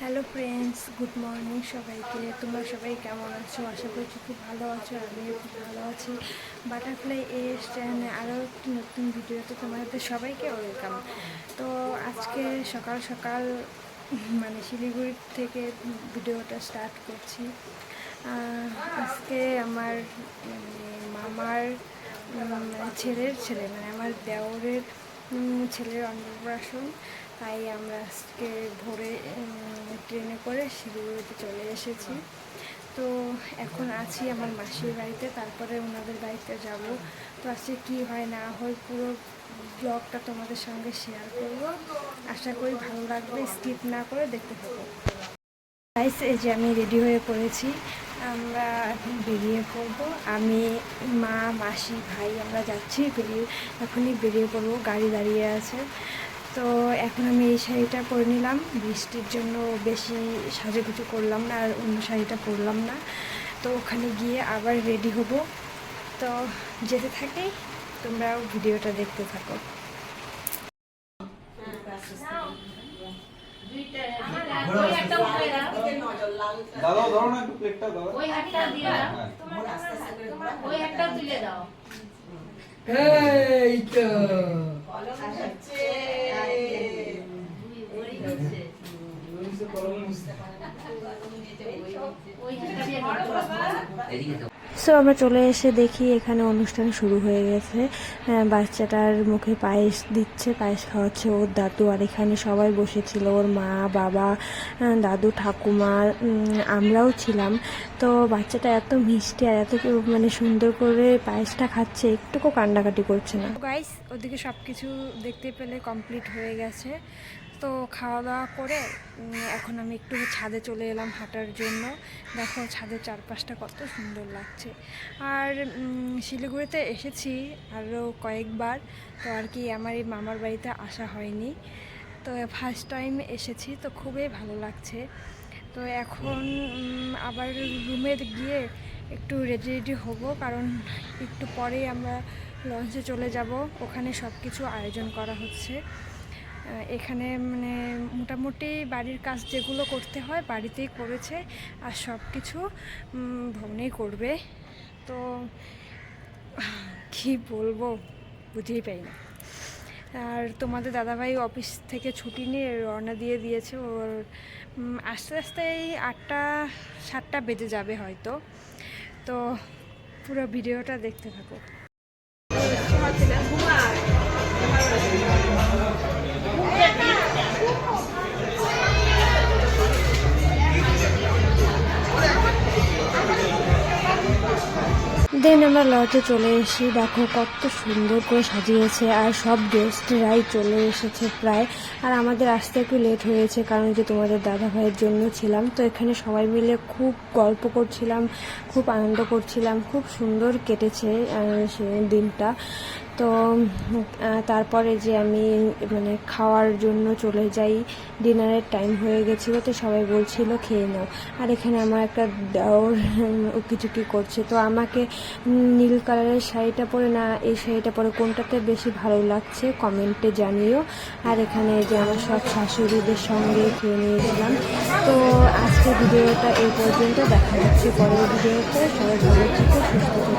Hello friends good morning সবাইকে। তোমরা সবাই কেমন আছো? আশা করছি খুব ভালো আছো, আমিও খুব ভালো আছি। বাটারফ্লাই এর চ্যানেলে আরও একটি নতুন ভিডিওতে তোমাদের সবাইকে ওয়েলকাম। তো আজকে সকাল সকাল মানে শিলিগুড়ি থেকে ভিডিওটা স্টার্ট করছি। আজকে আমার মামার ছেলের ছেলে মানে আমার দেওরের ছেলের অন্নপ্রাশন। তাই আমরা আজকে ভোরে ট্রেনে করে শিলিগুড়িতে চলে এসেছি। তো এখন আছি আমার মাসির বাড়িতে, তারপরে ওনাদের বাড়িতে যাব। তো আজকে কি হয় না হয় পুরো ব্লগটা তোমাদের সঙ্গে শেয়ার করব। আশা করি ভালো লাগবে স্কিপ না করে দেখতে থাকো। গাইস এই যে আমি রেডি হয়ে পড়েছি। আমরা বেরিয়ে পড়ব। আমি, মা, মাসি, ভাই আমরা যাচ্ছি, বেরিয়ে, এখনই বেরিয়ে পড়ব। গাড়ি দাঁড়িয়ে আছে। তো এখন আমি এই শাড়িটা পরে নিলাম। বৃষ্টির জন্য বেশি সাজুগুজু করলাম না আর অন্য শাড়িটা পরলাম না। তো ওখানে গিয়ে আবার রেডি হব। তো যেতে থাকি তোমরাও ভিডিওটা দেখতে থাকো। দাদাও ধরো না একটু প্লেটটা দাও ওই হাতটা দিয়ে দাও। হ্যাঁ। ওই হাতটা তুলে দাও। এই তো ওই হাতটা দিয়ে দাও সো আমরা চলে এসে দেখি এখানে অনুষ্ঠান শুরু হয়ে গেছে। বাচ্চাটার মুখে পায়েস দিচ্ছে, পায়েস খাওয়াচ্ছে ওর দাদু। আর এখানে সবাই বসেছিল, ওর মা, বাবা দাদু, ঠাকুমা আমরাও ছিলাম। তো বাচ্চাটা এত মিষ্টি আর এত মানে সুন্দর করে পায়েসটা খাচ্ছে, একটুকু কান্নাকাটি করছে না। গাইস ওদিকে সব কিছু দেখতে পেলে কমপ্লিট হয়ে গেছে। তো খাওয়া দাওয়া করে এখন আমি একটু ছাদে চলে এলাম হাঁটার জন্য। দেখো ছাদের চারপাশটা কত সুন্দর লাগছে। আর শিলিগুড়িতে এসেছি আরও কয়েকবার। তো আর কি আমার এই মামার বাড়িতে আসা হয়নি। তো ফার্স্ট টাইম এসেছি, তো খুবই ভালো লাগছে। তো এখন আবার রুমে গিয়ে একটু রেডি রেডি হব, কারণ একটু পরেই আমরা লঞ্চে চলে যাব। ওখানে সব কিছু আয়োজন করা হচ্ছে। এখানে মানে মোটামুটি বাড়ির কাজ যেগুলো করতে হয় বাড়িতেই করেছে আর সব কিছু ভবনেই করবে। তো কি বলব, বুঝেই পাই না আর তোমাদের দাদাভাই অফিস থেকে ছুটি নিয়ে রওনা দিয়ে দিয়েছে, ওর আস্তে আস্তে এই আটটা, সাতটা বেজে যাবে হয়তো। তো পুরো ভিডিওটা দেখতে থাকো। দেন আমরা লজে চলে এসে দেখো কত সুন্দর করে সাজিয়েছে আর সব গেস্টরাই চলে এসেছে প্রায়। আর আমাদের আসতে একটু লেট হয়েছে কারণ যে তোমাদের দাদা ভাইয়ের জন্য ছিলাম। তো এখানে সবাই মিলে খুব গল্প করছিলাম, খুব আনন্দ করছিলাম, খুব সুন্দর কেটেছে সে দিনটা। তো তারপরে যে আমি মানে খাওয়ার জন্য চলে যাই, ডিনারের টাইম হয়ে গেছিল, তো সবাই বলছিল, খেয়ে নাও। আর এখানে আমার একটা দেওর উকিচুকি করছে। তো আমাকে নীল কালারের শাড়িটা পরে, না, এই শাড়িটা পরে কোনটাতে বেশি ভালো লাগছে, কমেন্টে জানিও। আর এখানে যে আমার সব শাশুড়িদের সঙ্গে খেয়ে নিয়েছিলাম। তো আজকে ভিডিওটা এই পর্যন্ত, দেখা হচ্ছে পরের ভিডিওতে। সবাই ভালো থেকো, সুস্থ